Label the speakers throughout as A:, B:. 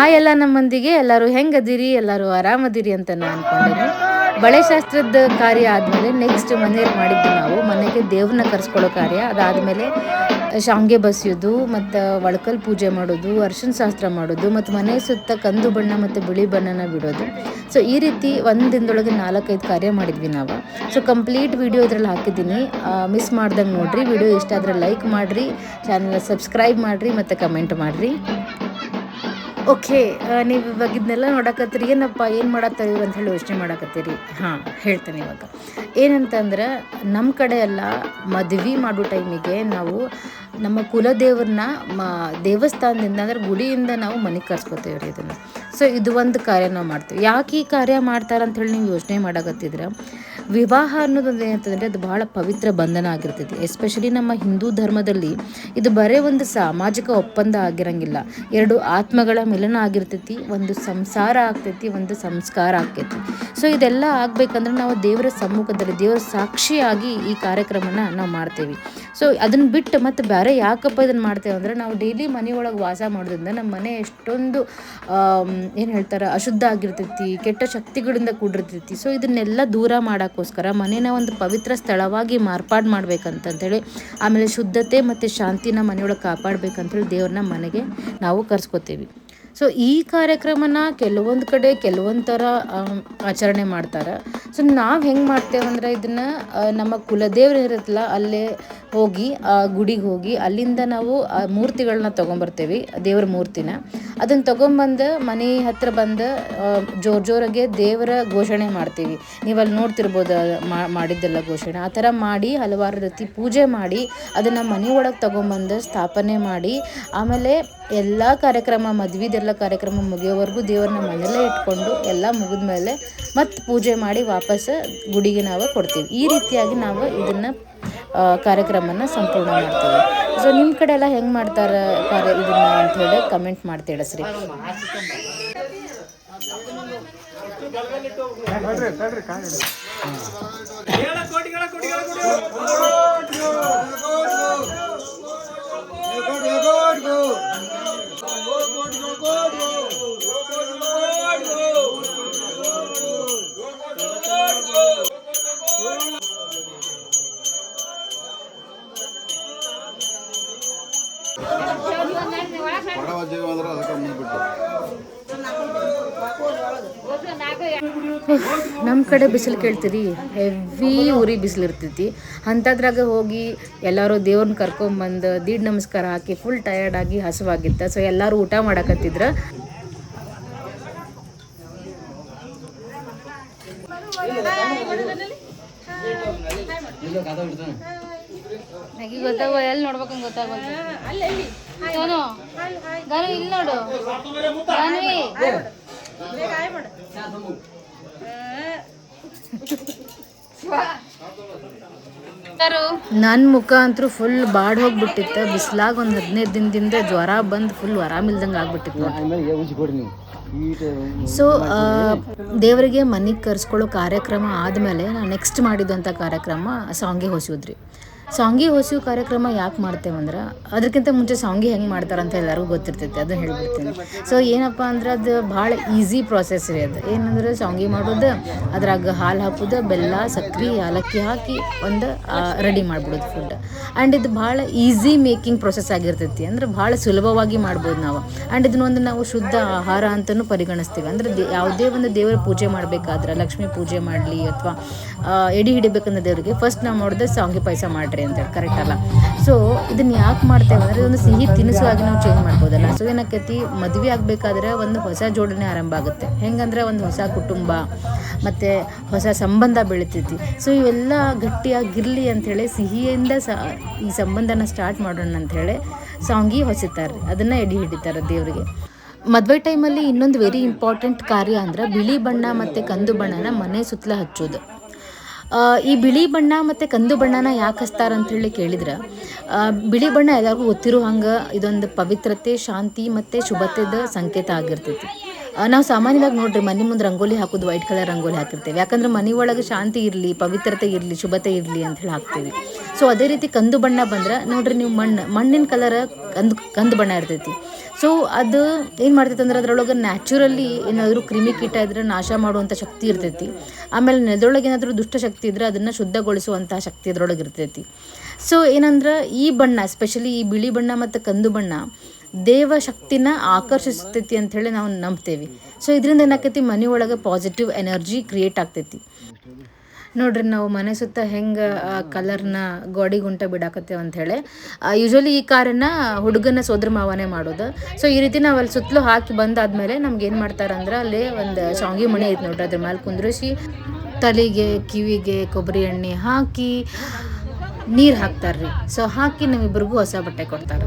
A: Hi ಎಲ್ಲ ನಮ್ಮಂದಿಗೆ. ಎಲ್ಲರೂ ಹೆಂಗದಿರಿ? ಎಲ್ಲರೂ ಆರಾಮದಿರಿ ಅಂತ ನಾನು ಬಳೆ ಶಾಸ್ತ್ರದ ಕಾರ್ಯ ಆದಮೇಲೆ ನೆಕ್ಸ್ಟ್ ಮನೆಯಲ್ಲಿ ಮಾಡಿದ್ದು ನಾವು. ಮನೆಗೆ ದೇವ್ರನ್ನ ಕರೆಸ್ಕೊಳ್ಳೋ ಕಾರ್ಯ. ಅದಾದಮೇಲೆ ಶಾಂಗೆ ಬಸಿಯೋದು, ಮತ್ತು ಒಳಕಲ್ ಪೂಜೆ ಮಾಡೋದು, ಅರ್ಶಿನ ಶಾಸ್ತ್ರ ಮಾಡೋದು, ಮತ್ತು ಮನೆ ಸುತ್ತ ಕಂದು ಬಣ್ಣ ಮತ್ತು ಬಿಳಿ ಬಣ್ಣನ ಬಿಡೋದು. ಸೊ ಈ ರೀತಿ ಒಂದು ದಿನದೊಳಗೆ ನಾಲ್ಕೈದು ಕಾರ್ಯ ಮಾಡಿದ್ವಿ ನಾವು. ಸೊ ಕಂಪ್ಲೀಟ್ ವಿಡಿಯೋ ಇದ್ರಲ್ಲಿ ಹಾಕಿದ್ದೀನಿ. ಮಿಸ್ ಮಾಡ್ದಂಗೆ ನೋಡಿರಿ. ವಿಡಿಯೋ ಇಷ್ಟ ಆದರೆ ಲೈಕ್ ಮಾಡಿರಿ. ಚಾನಲ್ ಸಬ್ಸ್ಕ್ರೈಬ್ ಮಾಡಿರಿ, ಮತ್ತು ಕಮೆಂಟ್ ಮಾಡಿರಿ. ಓಕೆ ನೀವು ಇವಾಗ ಇದನ್ನೆಲ್ಲ ನೋಡಕತ್ತೀರಿ. ಏನಪ್ಪ, ಏನು ಮಾಡತ್ತ ಇವ್ರು ಅಂತ ಹೇಳಿ ಯೋಚನೆ ಮಾಡಕತ್ತೀರಿ. ಹಾಂ, ಹೇಳ್ತೇನೆ ಇವಾಗ. ಏನಂತಂದ್ರೆ ನಮ್ಮ ಕಡೆ ಎಲ್ಲ ಮದ್ವೆ ಮಾಡೋ ಟೈಮಿಗೆ ನಾವು ನಮ್ಮ ಕುಲದೇವ್ರನ್ನ ಮ, ದೇವಸ್ಥಾನದಿಂದ ಅಂದ್ರೆ ಗುಡಿಯಿಂದ ನಾವು ಮನೆಗೆ ಕರ್ಸ್ಕೊತೇವೆ ರೀ ಇದನ್ನು. ಸೊ ಇದು ಒಂದು ಕಾರ್ಯ ನಾವು ಮಾಡ್ತೀವಿ. ಯಾಕೆ ಈ ಕಾರ್ಯ ಮಾಡ್ತಾರೆ ಅಂತ ಹೇಳಿ ನೀವು ಯೋಚನೆ ಮಾಡಕತ್ತಿದ್ರೆ. ವಿವಾಹ ಅನ್ನೋದೊಂದು ಏನಂತಂದರೆ ಅದು ಬಹಳ ಪವಿತ್ರ ಬಂಧನ ಆಗಿರ್ತೈತಿ. ಎಸ್ಪೆಷಲಿ ನಮ್ಮ ಹಿಂದೂ ಧರ್ಮದಲ್ಲಿ ಇದು ಬರೇ ಒಂದು ಸಾಮಾಜಿಕ ಒಪ್ಪಂದ ಆಗಿರಂಗಿಲ್ಲ. ಎರಡು ಆತ್ಮಗಳ ಮಿಲನ ಆಗಿರ್ತೈತಿ, ಒಂದು ಸಂಸಾರ ಆಗ್ತೈತಿ, ಒಂದು ಸಂಸ್ಕಾರ ಆಗ್ತೈತಿ. ಸೊ ಇದೆಲ್ಲ ಆಗ್ಬೇಕಂದ್ರೆ ನಾವು ದೇವರ ಸಮ್ಮುಖದಲ್ಲಿ, ದೇವರ ಸಾಕ್ಷಿಯಾಗಿ ಈ ಕಾರ್ಯಕ್ರಮನ ನಾವು ಮಾಡ್ತೇವೆ. ಸೊ ಅದನ್ನ ಬಿಟ್ಟು ಮತ್ತೆ ಬೇರೆ ಯಾಕಪ್ಪ ಇದನ್ನು ಮಾಡ್ತೇವೆ ಅಂದ್ರೆ ನಾವು ಡೈಲಿ ಮನೆಯೊಳಗೆ ವಾಸ ಮಾಡೋದ್ರಿಂದ ನಮ್ಮ ಮನೆ ಎಷ್ಟೊಂದು ಏನು ಹೇಳ್ತಾರೆ, ಅಶುದ್ಧ ಆಗಿರ್ತೈತಿ, ಕೆಟ್ಟ ಶಕ್ತಿಗಳಿಂದ ಕೂಡಿರ್ತೈತಿ. ಸೊ ಇದನ್ನೆಲ್ಲ ದೂರ ಮಾಡೋಕ್ಕೋಸ್ಕರ ಮನೇನ ಒಂದು ಪವಿತ್ರ ಸ್ಥಳವಾಗಿ ಮಾರ್ಪಾಡು ಮಾಡ್ಬೇಕಂತಂತೇಳಿ ಆಮೇಲೆ ಶುದ್ಧತೆ ಮತ್ತು ಶಾಂತಿನ ಮನೆಯೊಳಗೆ ಕಾಪಾಡ್ಬೇಕಂತೇಳಿ ದೇವ್ರನ್ನ ಮನೆಗೆ ನಾವು ಕರ್ಸ್ಕೊತೀವಿ. ಸೊ ಈ ಕಾರ್ಯಕ್ರಮನ ಕೆಲವೊಂದು ಕಡೆ ಕೆಲವೊಂದು ಥರ ಆಚರಣೆ ಮಾಡ್ತಾರೆ. ಸೊ ನಾವು ಹೆಂಗೆ ಮಾಡ್ತೇವಂದ್ರೆ ಇದನ್ನು ನಮ್ಮ ಕುಲದೇವ್ರು ಇರುತ್ತಲ್ಲ, ಅಲ್ಲೇ ಹೋಗಿ, ಆ, ಗುಡಿಗೆ ಹೋಗಿ, ಅಲ್ಲಿಂದ ನಾವು, ಆ ಮೂರ್ತಿಗಳನ್ನ ತೊಗೊಂಬರ್ತೇವೆ, ದೇವ್ರ ಮೂರ್ತಿನ. ಅದನ್ನು ತೊಗೊಂಬಂದು ಮನೆ ಹತ್ರ ಬಂದು ಜೋರು ಜೋರ್ ಜೋರಾಗೆ ದೇವರ ಘೋಷಣೆ ಮಾಡ್ತೀವಿ. ನೀವು ಅಲ್ಲಿ ನೋಡ್ತಿರ್ಬೋದು ಮಾಡಿದ್ದೆಲ್ಲ ಘೋಷಣೆ. ಆ ಥರ ಮಾಡಿ, ಹಲವಾರು ರೀತಿ ಪೂಜೆ ಮಾಡಿ, ಅದನ್ನು ಮನೆ ಒಳಗೆ ತೊಗೊಂಬಂದು ಸ್ಥಾಪನೆ ಮಾಡಿ, ಆಮೇಲೆ ಎಲ್ಲ ಕಾರ್ಯಕ್ರಮ ಮದ್ವಿದೆಲ್ಲ ಕಾರ್ಯಕ್ರಮ ಮುಗಿಯೋವರೆಗೂ ದೇವ್ರನ್ನ ಮನೆಯಲ್ಲೇ ಇಟ್ಕೊಂಡು ಎಲ್ಲ ಮುಗಿದ ಮೇಲೆ ಮತ್ತೆ ಪೂಜೆ ಮಾಡಿ ವಾಪಸ್ ಗುಡಿಗೆ ನಾವು ಕೊಡ್ತೀವಿ. ಈ ರೀತಿಯಾಗಿ ನಾವು ಇದನ್ನು ಕಾರ್ಯಕ್ರಮನ ಸಂಪೂರ್ಣ ಮಾಡ್ತೀವಿ. ಸೊ ನಿಮ್ಮ ಕಡೆ ಎಲ್ಲ ಹೆಂಗೆ ಮಾಡ್ತಾರೆ ಕಾರ್ಯ ಇದನ್ನ ಅಂತ ಹೇಳಿ ಕಮೆಂಟ್ ಮಾಡಿ ತಿಳಿಸ್ರಿ.
B: ಬಡವ
A: ನಮ್ಮ ಕಡೆ ಬಿಸಿಲು ಕೇಳ್ತೀರಿ ಹೆವಿ ಉರಿ ಬಿಸಿಲು ಇರ್ತೈತಿ. ಅಂಥದ್ರಾಗ ಹೋಗಿ ಎಲ್ಲರೂ ದೇವ್ರನ್ನ ಕರ್ಕೊಂಬಂದು ದೀಡ್ ನಮಸ್ಕಾರ ಹಾಕಿ ಫುಲ್ ಟಯರ್ಡ್ ಆಗಿ ಹಸುವಾಗಿತ್ತ ಸೊ ಎಲ್ಲರೂ ಊಟ ಮಾಡಕತ್ತಿದ್ರ. ನನಗೆ ಗೊತ್ತಾಗ ಎಲ್ಲಿ ನೋಡ್ಬೇಕಂತ ಗೊತ್ತಾಗಲ್ಲ ಸೋನು ಗಾನು ಇಲ್ಲಿ ನೋಡು. ಗಾನ್ವಿ. ನನ್ನ ಮುಖ ಅಂತೂ ಫುಲ್ ಬಾಡ್ ಹೋಗ್ಬಿಟ್ಟಿತ್ತು. ಬಿಸ್ಲಾಗ ಒಂದು ಹದಿನೈದು ದಿನದಿಂದ ಜ್ವರ ಬಂದು ಫುಲ್ ಆರಾಮಿಲ್ದಂಗೆ ಆಗ್ಬಿಟ್ಟಿತ್ತು. ಸೊ ದೇವರಿಗೆ ಮನೆಗೆ ಕರ್ಸ್ಕೊಳ್ಳೋ ಕಾರ್ಯಕ್ರಮ ಆದಮೇಲೆ ನಾನು ನೆಕ್ಸ್ಟ್ ಮಾಡಿದಂಥ ಕಾರ್ಯಕ್ರಮ ಸಾಂಗೆ ಹೊಸೋದ್ರಿ ಸಾಂಗಿ ಹೊಸು ಕಾರ್ಯಕ್ರಮ ಯಾಕೆ ಮಾಡ್ತೇವೆ ಅಂದ್ರೆ ಅದಕ್ಕಿಂತ ಮುಂಚೆ ಸಾಂಗಿ ಹೆಂಗೆ ಮಾಡ್ತಾರೆ ಅಂತ ಎಲ್ಲರಿಗೂ ಗೊತ್ತಿರ್ತೈತೆ, ಅದನ್ನ ಹೇಳ್ಬಿಡ್ತೀನಿ. ಸೊ ಏನಪ್ಪ ಅಂದ್ರೆ ಅದು ಭಾಳ ಈಸಿ ಪ್ರಾಸೆಸ್ ರೀ ಅದು. ಏನಂದ್ರೆ ಸಾಂಗಿ ಮಾಡೋದು, ಅದ್ರಾಗ ಹಾಲು ಹಾಕೋದು, ಬೆಲ್ಲ, ಸಕ್ರೆ ಏಲಕ್ಕಿ ಹಾಕಿ ಒಂದು ರೆಡಿ ಮಾಡ್ಬಿಡೋದು ಫುಡ್ ಆ್ಯಂಡ್ ಇದು ಭಾಳ ಈಸಿ ಮೇಕಿಂಗ್ ಪ್ರೊಸೆಸ್ ಆಗಿರ್ತೈತಿ, ಅಂದ್ರೆ ಭಾಳ ಸುಲಭವಾಗಿ ಮಾಡ್ಬೋದು ನಾವು. ಆ್ಯಂಡ್ ಇದನ್ನೊಂದು ನಾವು ಶುದ್ಧ ಆಹಾರ ಅಂತಲೂ ಪರಿಗಣಿಸ್ತೀವಿ. ಅಂದ್ರೆ ಯಾವುದೇ ಒಂದು ದೇವರ ಪೂಜೆ ಮಾಡಬೇಕಾದ್ರೆ, ಲಕ್ಷ್ಮೀ ಪೂಜೆ ಮಾಡಲಿ ಅಥವಾ ಎಡಿ ಹಿಡಿಬೇಕಂದ್ರೆ ದೇವರಿಗೆ ಫಸ್ಟ್ ನಾವು ಮಾಡೋದು ಸಾಂಗಿ ಪಾಯಸ ಮಾಡ್ರಿ. ಅಂತೇಳಿ ಕರೆಕ್ಟ್ ಅಲ್ಲ. ಸೊ ಇದನ್ನ ಯಾಕೆ ಮಾಡ್ತೇವೆ ಅಂದರೆ ಒಂದು ಸಿಹಿ ತಿನಿಸುವಾಗಿ ನಾವು ಚೇಂಜ್ ಮಾಡ್ಬೋದಲ್ಲ. ಸೊ ಏನಕ್ಕೈತಿ ಮದುವೆ ಆಗಬೇಕಾದ್ರೆ ಒಂದು ಹೊಸ ಜೋಡಣೆ ಆರಂಭ ಆಗುತ್ತೆ. ಹೆಂಗಂದ್ರೆ, ಒಂದು ಹೊಸ ಕುಟುಂಬ, ಮತ್ತು ಹೊಸ ಸಂಬಂಧ ಬೆಳೀತೈತಿ. ಸೊ ಇವೆಲ್ಲ ಗಟ್ಟಿಯಾಗಿರಲಿ ಅಂಥೇಳಿ ಸಿಹಿಯಿಂದ ಈ ಸಂಬಂಧನ ಸ್ಟಾರ್ಟ್ ಮಾಡೋಣ ಅಂಥೇಳಿ ಸಾಂಗಿ ಹೊಸತಾರೆ ಅದನ್ನು ಎಡಿ ಹಿಡಿತಾರೆ ದೇವರಿಗೆ. ಮದುವೆ ಟೈಮಲ್ಲಿ ಇನ್ನೊಂದು ವೆರಿ ಇಂಪಾರ್ಟೆಂಟ್ ಕಾರ್ಯ ಅಂದ್ರೆ, ಬಿಳಿ ಬಣ್ಣ ಮತ್ತು ಕಂದು ಬಣ್ಣನ ಮನೆ ಸುತ್ತಲ ಹಚ್ಚೋದು. ಈ ಬಿಳಿ ಬಣ್ಣ ಮತ್ತು ಕಂದು ಬಣ್ಣನ ಯಾಕೆ ಹಚ್ತಾರೆ ಅಂಥೇಳಿ ಕೇಳಿದ್ರೆ. ಬಿಳಿ ಬಣ್ಣ ಎಲ್ಲರಿಗೂ ಗೊತ್ತಿರೋ ಹಂಗೆ ಇದೊಂದು ಪವಿತ್ರತೆ, ಶಾಂತಿ ಮತ್ತು ಶುಭತೆದ ಸಂಕೇತ ಆಗಿರ್ತೈತಿ. ನಾವು ಸಾಮಾನ್ಯವಾಗಿ ನೋಡ್ರಿ ಮನೆ ಮುಂದೆ ರಂಗೋಲಿ ಹಾಕೋದು ವೈಟ್ ಕಲರ್ ರಂಗೋಲಿ ಹಾಕಿರ್ತೇವೆ. ಯಾಕಂದ್ರೆ ಮನೆ ಒಳಗೆ ಶಾಂತಿ ಇರಲಿ, ಪವಿತ್ರತೆ ಇರಲಿ, ಶುಭತೆ ಇರಲಿ ಅಂತ ಹೇಳಿ ಹಾಕ್ತೀವಿ. ಸೊ ಅದೇ ರೀತಿ ಕಂದು ಬಣ್ಣ ಬಂದ್ರೆ ನೋಡ್ರಿ ನೀವು ಮಣ್ಣು, ಮಣ್ಣಿನ ಕಲರ್ ಕಂದು ಕಂದು ಬಣ್ಣ ಇರ್ತೈತಿ. ಸೊ ಅದು ಏನು ಮಾಡ್ತೈತೆ ಅಂದ್ರೆ ಅದರೊಳಗೆ ನ್ಯಾಚುರಲಿ ಏನಾದರೂ ಕ್ರಿಮಿ ಕೀಟ ಇದ್ರೆ ನಾಶ ಮಾಡುವಂಥ ಶಕ್ತಿ ಇರ್ತೈತಿ. ಆಮೇಲೆ ನೆಲದೊಳಗೆ ಏನಾದರೂ ದುಷ್ಟ ಶಕ್ತಿ ಇದ್ರೆ ಅದನ್ನು ಶುದ್ಧಗೊಳಿಸುವಂಥ ಶಕ್ತಿ ಅದರೊಳಗೆ ಇರ್ತೈತಿ. ಸೊ ಏನಂದ್ರೆ ಈ ಬಣ್ಣ ಎಸ್ಪೆಷಲಿ ಈ ಬಿಳಿ ಬಣ್ಣ ಮತ್ತು ಕಂದು ಬಣ್ಣ, ದೇವ ಶಕ್ತಿನ ಆಕರ್ಷಿಸ್ತೈತಿ ಅಂಥೇಳಿ ನಾವು ನಂಬ್ತೇವೆ. ಸೊ ಇದರಿಂದ ಏನಾಕೈತಿ ಮನೆಯೊಳಗೆ ಪಾಸಿಟಿವ್ ಎನರ್ಜಿ ಕ್ರಿಯೇಟ್ ಆಗ್ತೈತಿ. ನೋಡ್ರಿ ನಾವು ಮನೆ ಸುತ್ತ ಹೆಂಗೆ ಕಲರ್ನ ಗೋಡಿ ಗುಂಟ ಬಿಡಾಕತ್ತೇವೆ ಅಂಥೇಳಿ ಯೂಶ್ವಲಿ ಈ ಕಾರನ್ನ ಹುಡುಗನ ಸೋದ್ರ ಮಾವನೇ ಮಾಡೋದು. ಸೊ ಈ ರೀತಿ ನಾವು ಅಲ್ಲಿ ಸುತ್ತಲೂ ಹಾಕಿ ಬಂದಾದ್ಮೇಲೆ ನಮ್ಗೆ ಏನು ಮಾಡ್ತಾರಂದ್ರೆ ಅಲ್ಲಿ ಒಂದು ಶಾಂಗಿ ಮಣಿ ಐತೆ ನೋಡ್ರಿ ಅದ್ರ ಮೇಲೆ ಕುಂದ್ರಿಸಿ ತಲೆಗೆ, ಕಿವಿಗೆ ಕೊಬ್ಬರಿ ಎಣ್ಣೆ ಹಾಕಿ ನೀರು ಹಾಕ್ತಾರ್ರಿ. ಸೊ ಹಾಕಿ ನಮ್ಮಿಬ್ಬರಿಗೂ ಹೊಸ ಬಟ್ಟೆ ಕೊಡ್ತಾರೆ.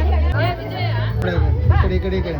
C: ಖುಷಿರಿ
B: ಈ ಕಡೆ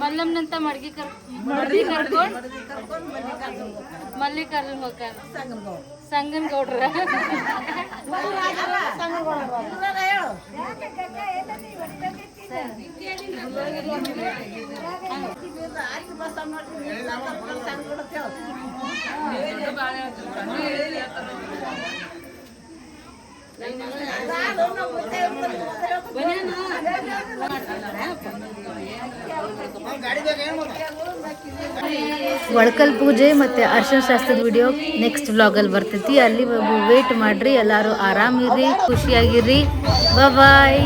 D: ಮಲ್ಲಮ್ಮನಂತ ಮಡ್ಗಿ ಕರ್ ಮಡ್ಗಿ ಕರ್ಕೊಂಡ್ ಮಲ್ಲಿಕಾರ್ಜುನ್ ಹೋಗ್ತಾರ ಸಂಗನ್ ಗೌಡ್ರ.
A: ಒಳಕಲ್ ಪೂಜೆ ಮತ್ತೆ ಅರ್ಶನ ಶಾಸ್ತ್ರದ ವಿಡಿಯೋ ನೆಕ್ಸ್ಟ್ ವ್ಲಾಗಲ್ಲಿ ಬರ್ತೈತಿ. ಅಲ್ಲಿ ವೇಟ್ ಮಾಡ್ರಿ, ಎಲ್ಲರೂ ಆರಾಮಿರ್ರಿ ಖುಷಿಯಾಗಿರ್ರಿ ಬಾಯ್